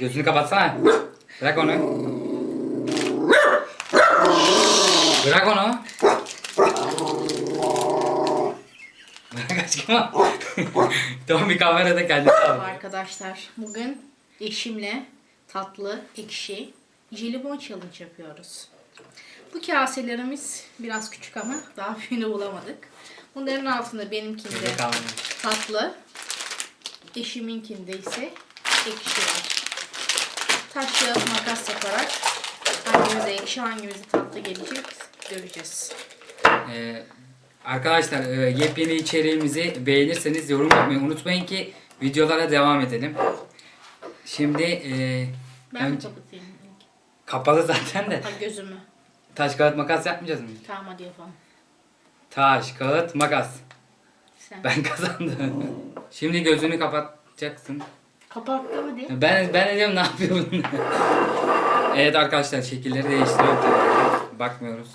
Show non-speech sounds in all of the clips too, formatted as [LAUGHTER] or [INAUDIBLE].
Gözünü kapatsana. Bırak onu. Bırak onu. Bırak aşkım. Tam bir kamerada kendisi al. Arkadaşlar bugün eşimle tatlı, ekşi, jelibon challenge yapıyoruz. Bu kaselerimiz biraz küçük ama daha büyüğünü bulamadık. Bunların altında benimkinde. Tatlı, eşiminkinde ise ekşi var. Taş kağıt makas yaparak hangimize ekşi hangimize tatlı gelecek göreceğiz. Ee, arkadaşlar e, yepyeni içeriğimizi beğenirseniz yorum yapmayı unutmayın ki videolara devam edelim. Şimdi e, Ben önce- kapatayım? kapalı zaten de Ha gözümü. taş kağıt makas yapmayacağız mı? Tamam hadi yapalım. Taş kağıt makas. Sen. Ben kazandım. Şimdi gözünü kapatacaksın. Kapattım hadi. Ben ben de diyorum ne yapıyor bunlar? [LAUGHS] evet arkadaşlar şekilleri değiştiriyorum tabii. Bakmıyoruz.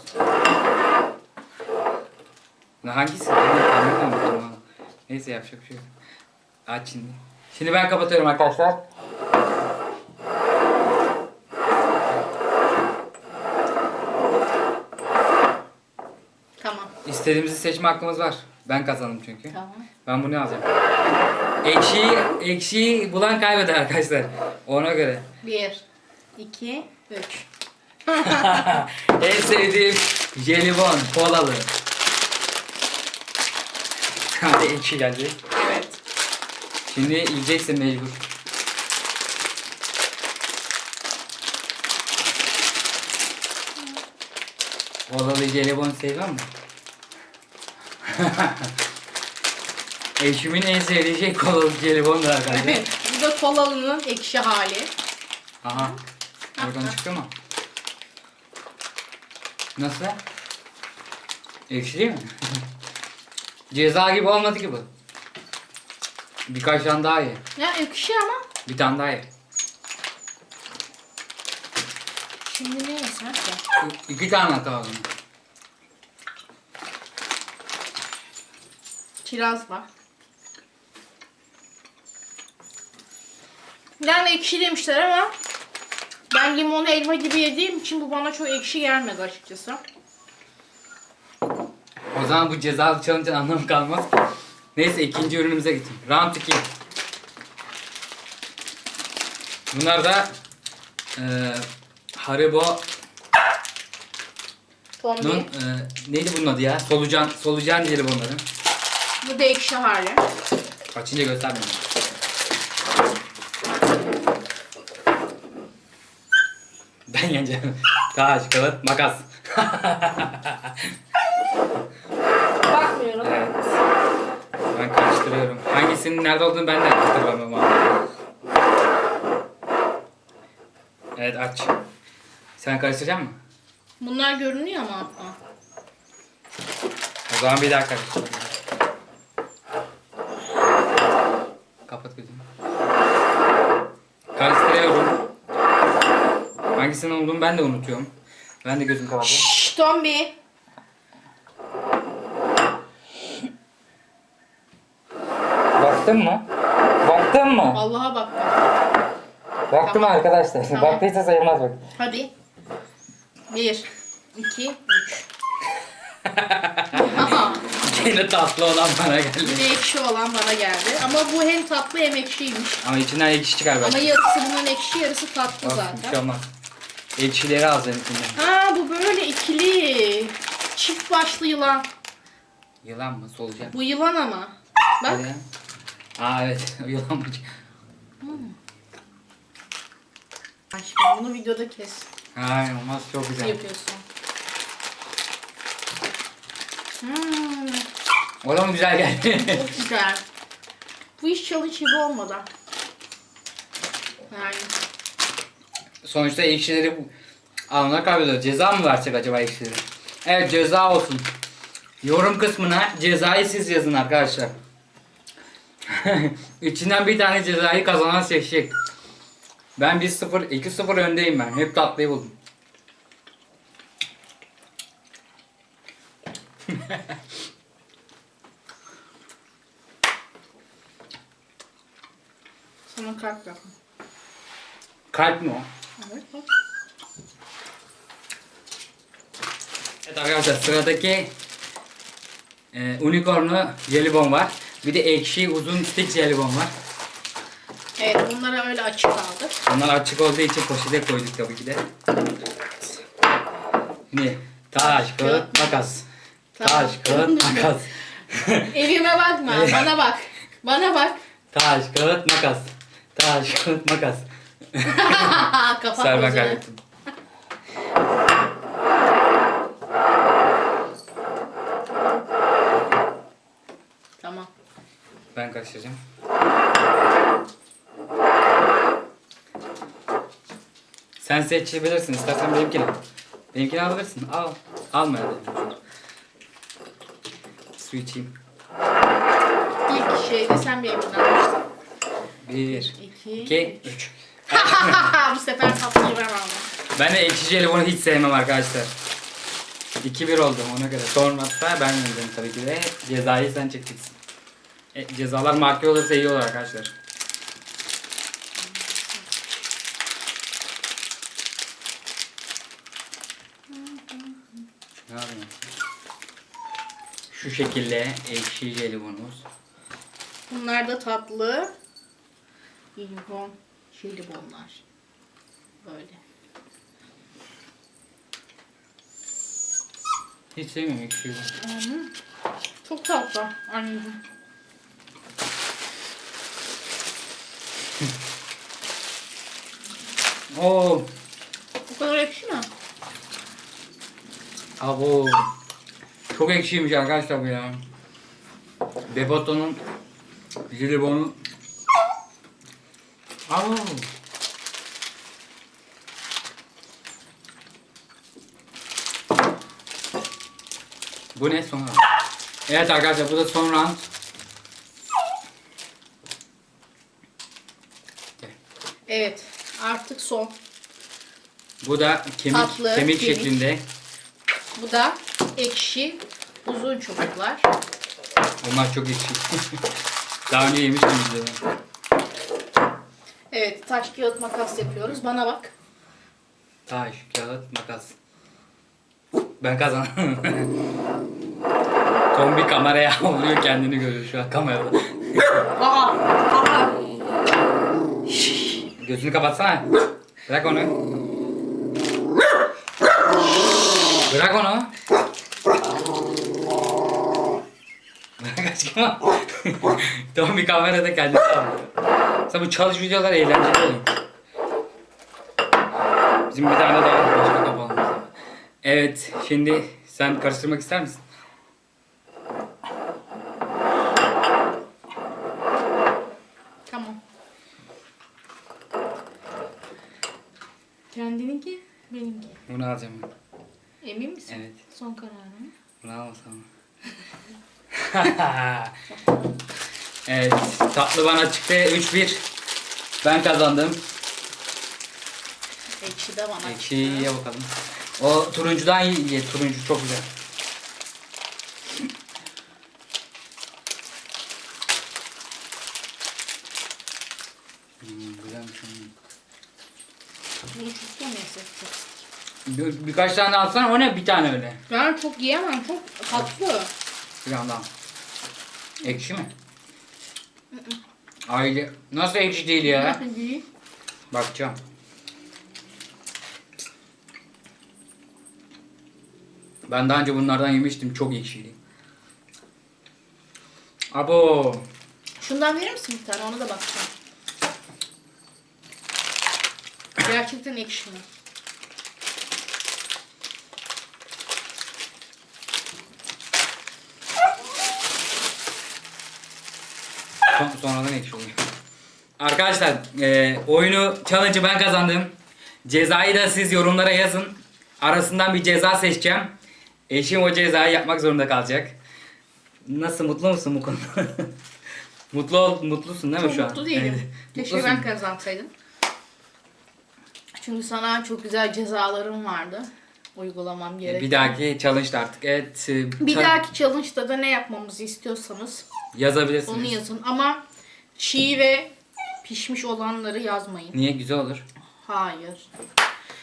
Ne hangisi? Ben anlamadım ama. Neyse yapacak bir şey yok. Aç şimdi. Şimdi ben kapatıyorum arkadaşlar. Tamam. İstediğimizi seçme hakkımız var. Ben kazandım çünkü. Tamam. Ben bunu alacağım. Ekşiyi, ekşiyi bulan kaybeder arkadaşlar. Ona göre. Bir, iki, üç. [LAUGHS] en sevdiğim jelibon, kolalı. Hadi ekşi geldi. Evet. Şimdi yiyeceksin mecbur. Kolalı jelibon seviyor musun? [LAUGHS] Eşimin en sevdiği şey kolalı jelibondur arkadaşlar. Evet. Bu da kolalının ekşi hali. Aha. Oradan çıktı mı? Nasıl? Ekşi değil mi? [LAUGHS] Ceza gibi olmadı ki bu. Birkaç tane daha ye. Ya ekşi ama. Bir tane daha ye. Şimdi ne yesem ki? İki tane hata. Kiraz var. Yani ekşi demişler ama ben limonu elma gibi yediğim için bu bana çok ekşi gelmedi açıkçası. O zaman bu cezalı challenge'ın anlamı kalmaz. Neyse ikinci ürünümüze geçelim. Round 2. Bunlar da eee Haribo Tombi. Nun, e, neydi bunun adı ya? Solucan, solucan diyelim onların. Bu da ekşi hali. Açınca göstermiyorum. Ben yeneceğim. Taş, kağıt, makas. Bakmıyorum. evet. Ben karıştırıyorum. Hangisinin nerede olduğunu ben de hatırlamıyorum abi. Evet aç. Sen karıştıracak mısın? Bunlar görünüyor ama hatta. O zaman bir daha karıştır. Kapat gözünü. Karıştırıyorum. Hangisinin olduğunu ben de unutuyorum. Ben de gözümü kapatıyorum. Şşş Tombi. Baktın mı? Baktın mı? Allah'a baktım. Baktım Tamam. arkadaşlar. Tamam. Baktıysa sayılmaz bak. Hadi. Bir, iki, üç. [LAUGHS] Aha, Yine tatlı olan bana geldi. Yine ekşi olan bana geldi. Ama bu hem tatlı hem ekşiymiş. Ama içinden ekşi çıkar Ama belki. yarısı bunun ekşi yarısı tatlı Olsun, bir şey zaten. olmaz. Alacaksın içinden. Ha bu böyle ikili. Çift başlı yılan. Yılan mı? Solucan. Bu yılan ama. Bak. Hadi. Aa evet. [LAUGHS] Yılan mı? Aşkım bunu videoda kes. Hayır olmaz. Çok güzel. Yapıyorsun. Hmm, Oğlum güzel geldi. çok güzel. Bu iş challenge gibi olmadı. Yani Sonuçta ekşileri alana kaybediyor. Ceza mı versek acaba ekşileri? Evet ceza olsun. Yorum kısmına cezayı siz yazın arkadaşlar. [LAUGHS] İçinden bir tane cezayı kazanan seçecek. Ben 1-0, 2-0 öndeyim ben. Hep tatlıyı buldum. Sonra kalp yapma. Kalp mi o? Evet. arkadaşlar sıradaki e, unicornlu jelibon var. Bir de ekşi uzun stick jelibon var. Evet bunları öyle açık aldık. Bunlar açık olduğu için poşete koyduk tabii ki de. Şimdi taş, kağıt, makas. Taş, kağıt, makas. [LAUGHS] Evime bakma. [LAUGHS] bana bak. Bana bak. Taş, kağıt, makas. Taş, kağıt, makas. [LAUGHS] Kapat Serben gözünü. kaybettim. Tamam. Ben karıştıracağım. Sen seçebilirsin. İstersen benimkini. Benimkini alabilirsin. Al. Alma yani. Su içeyim. İlk şeyde sen evinden almıştın. Bir, İki. iki, üç. [LAUGHS] Bu sefer tatlıyı ben aldım. Ben de ekşi jelibonu hiç sevmem arkadaşlar. 2-1 oldum ona göre. Sonra hatta ben yendim tabii ki de. Cezayı sen çekeceksin. E, cezalar marke olursa iyi olur arkadaşlar. Ne yapayım? Şu şekilde ekşi jelibonumuz. Bunlar da tatlı. Jelibon. Jelibonlar. Böyle. Hiç sevmiyorum ekşi jelibon. Hı. Çok tatlı anneciğim. Oo, Bu kadar ekşi mi? abo. Çok ekşiymiş arkadaşlar bu ya. Bebato'nun jelibonu. Abo. Bu ne son round? Evet arkadaşlar bu da son round. Evet. Artık son. Bu da kemik Tatlı, kemik kemik. şeklinde. Bu da ekşi uzun çubuklar. Onlar çok ekşi. [LAUGHS] Daha önce yemiştim biz de. Evet. Taş kağıt makas yapıyoruz. Bana bak. Taş, kağıt, makas. Ben kazandım. Tom bir kameraya [LAUGHS] avlıyor kendini görüyor şu an kamerada. Aa! Aa! Gözünü kapatsana. Bırak onu. Bırak onu. Bırak aşkım. Tom bir kamerada kendini avlıyor. Mesela bu çalış videolar eğlenceli oluyor. Bizim bir tane daha başka kapağımız var. Evet, şimdi sen karıştırmak ister misin? Tamam. Kendininki, benimki. Bunu alacağım ben. Emin misin? Evet. Son kararın? Bravo sana. [LAUGHS] [LAUGHS] evet, tatlı bana çıktı. 3-1. Ben kazandım. Ekşi de bana. Ekşiye bakalım. O turuncudan ye. Turuncu çok güzel. Hmm, güzelmiş. hmm. Bunu çok yemesi. Çok. Bir, birkaç tane alsana. O ne? Bir tane öyle. Ben çok yiyemem. Çok tatlı. Bir yandan. Ekşi mi? Aile. Nasıl ekşi değil ya? Nasıl değil? Bakacağım. Ben daha önce bunlardan yemiştim. Çok ekşiydi. Abo. Şundan verir misin bir tane? Ona da bakacağım. Gerçekten ekşi mi? Son, sonradan ekşi oluyor. Arkadaşlar e, oyunu challenge'ı ben kazandım. Cezayı da siz yorumlara yazın. Arasından bir ceza seçeceğim. Eşim o cezayı yapmak zorunda kalacak. Nasıl mutlu musun bu konuda? [LAUGHS] mutlu ol, mutlusun değil mi Çok şu an? mutlu değilim. Evet. Keşke Mutlusun. ben kazansaydım. Çünkü sana çok güzel cezalarım vardı. Uygulamam gerek. Bir dahaki challenge'da artık. Evet. e, Bir ta- dahaki challenge'da da ne yapmamızı istiyorsanız yazabilirsiniz. onu yazın. Ama çiğ ve pişmiş olanları yazmayın. Niye güzel olur? Hayır.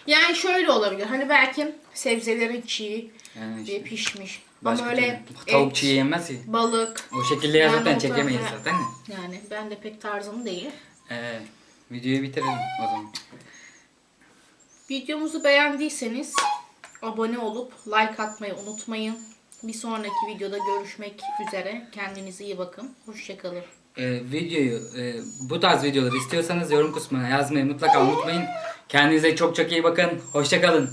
Yani şöyle olabilir. Hani belki sebzelerin çiğ Yani ve pişmiş. başka Ama öyle türlü. Tavuk et, çiğ yenmez ki. balık. O şekilde ya Yani zaten o çekemeyiz zaten de. Yani ben de pek tarzım değil. Ee, videoyu bitirelim o zaman. Videomuzu beğendiyseniz abone olup like atmayı unutmayın. Bir sonraki videoda görüşmek üzere. Kendinize iyi bakın. Hoşçakalın. Ee, videoyu e, bu tarz videoları istiyorsanız yorum kısmına yazmayı mutlaka unutmayın. Kendinize çok çok iyi bakın. Hoşçakalın.